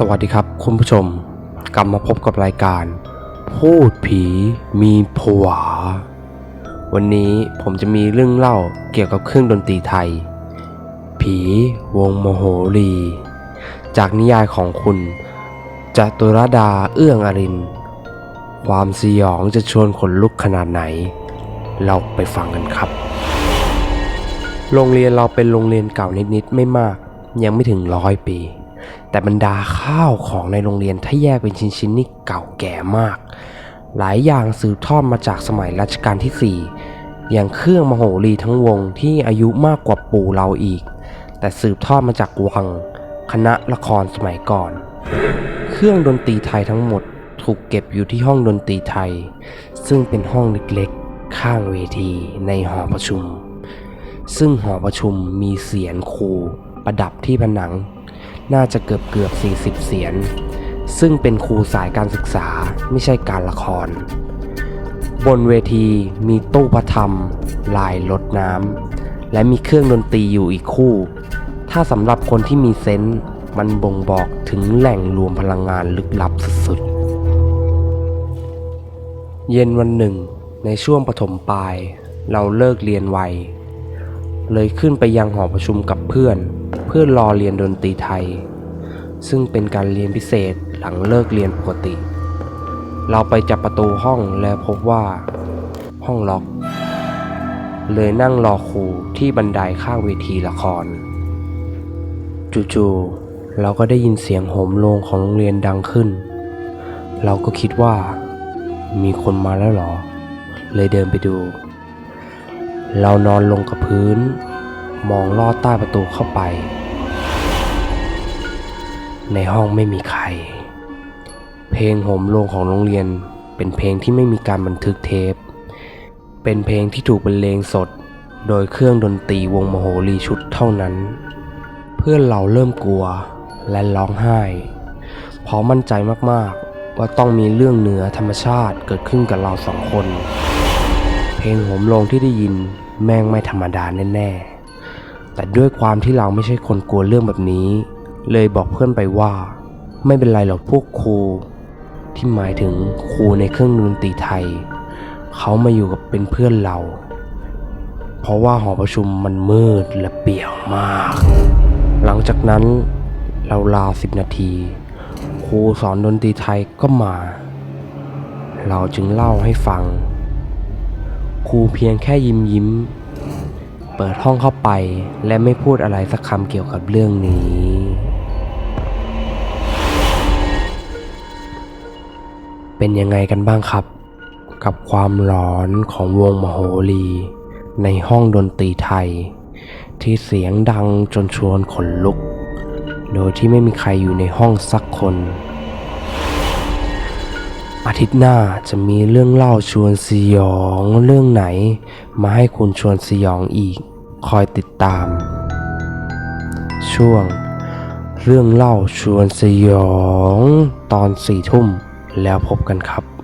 สวัสดีครับคุณผู้ชม กลับมาพบกับรายการ พูดผีมีผวา วันนี้ผมจะมีเรื่องเล่าเกี่ยวกับเครื่องดนตรีไทย ผีวงโมโหรี จากนิยายของคุณจตุรดาเอื้องอริน ความสยองจะชวนขนลุกขนาดไหน เราไปฟังกันครับ โรงเรียนเราเป็นโรงเรียนเก่านิดๆไม่มาก ยังไม่ถึงร้อยปี แต่บรรดาข้าวของในโรงเรียนถ้าแยกเป็นชิ้นๆนี่เก่าแก่มาก หลายอย่างสืบทอดมาจากสมัยรัชกาลที่ 4 อย่างเครื่องมโหรีทั้งวงที่อายุมากกว่าปู่เราอีก แต่สืบทอดมาจากวัง คณะละครสมัยก่อน เครื่องดนตรีไทยทั้งหมดถูกเก็บอยู่ที่ห้องดนตรีไทย ซึ่งเป็นห้องเล็กๆ ข้างเวทีในหอประชุม ซึ่งหอประชุมมีเสียนครูประดับที่ผนัง น่าจะเกือบเกือบ 40 เสียน ซึ่งเป็นครูสายการศึกษาไม่ใช่การละคร บนเวทีมีตู้พระธรรม ลายรดน้ำ และมีเครื่องดนตรีอยู่อีกคู่ ถ้าสำหรับคนที่มีเซนส์มันบ่งบอกถึงแหล่งรวมพลังงานลึกลับสุดๆ เย็นวันหนึ่ง ในช่วงปฐมปลาย เราเลิกเรียนไว เลยขึ้นไปยังหอประชุมกับเพื่อน พื่อรอเรียนดนตรีไทย ซึ่งเป็นการเรียนพิเศษหลังเลิกเรียนปกติ เราไปจับประตูห้องแล้วพบว่า ห้องล็อก เลยนั่งรอครูที่บันไดข้างเวทีละคร จู่ๆเราก็ได้ยินเสียงโหมโรงของโรงเรียนดังขึ้น เราก็คิดว่า มีคนมาแล้วหรอ เลยเดินไปดู เรานอนลงกับพื้นมองลอดใต้ประตูเข้าไป ในห้องไม่มีใคร เพลงโหมโรงของโรงเรียนเป็นเพลงที่ไม่มีการบันทึกเทป เป็นเพลงที่ถูกบรรเลงสด โดยเครื่องดนตรีวงมโหรีชุดเท่านั้น เพื่อนเราเริ่มกลัวและร้องไห้ เพราะมั่นใจมากๆว่าต้องมีเรื่องเหนือธรรมชาติเกิดขึ้นกับเราสองคน เพลงโหมโรงที่ได้ยินแม่งไม่ธรรมดาแน่ๆแต่ด้วยความที่เราไม่ใช่คนกลัวเรื่องแบบนี้ เลยบอกเพื่อนไปว่า ไม่เป็นไรหรอกพวกครู ที่หมายถึงครูในเครื่องดนตรีไทย เขามาอยู่กับเป็นเพื่อนเรา เพราะว่าหอประชุมมันมืดและเปี่ยวมาก หลังจากนั้นเราลาสิบนาที ครูสอนดนตรีไทยก็มา เราจึงเล่าให้ฟัง ครูเพียงแค่ยิ้มยิ้มเปิดห้องเข้าไปและไม่พูดอะไรสักคำเกี่ยวกับเรื่องนี้ เป็นยังไงกันบ้างครับ กับความหลอนของวงมโหรี ในห้องดนตรีไทย ที่เสียงดังจนชวนขนลุก โดยที่ไม่มีใครอยู่ในห้องสักคน อาทิตย์หน้าจะมีเรื่องเล่าชวนสยองเรื่องไหน มาให้คุณชวนสยองอีก คอยติดตาม ช่วงเรื่องเล่าชวนสยองตอนสี่ทุ่ม แล้วพบกันครับ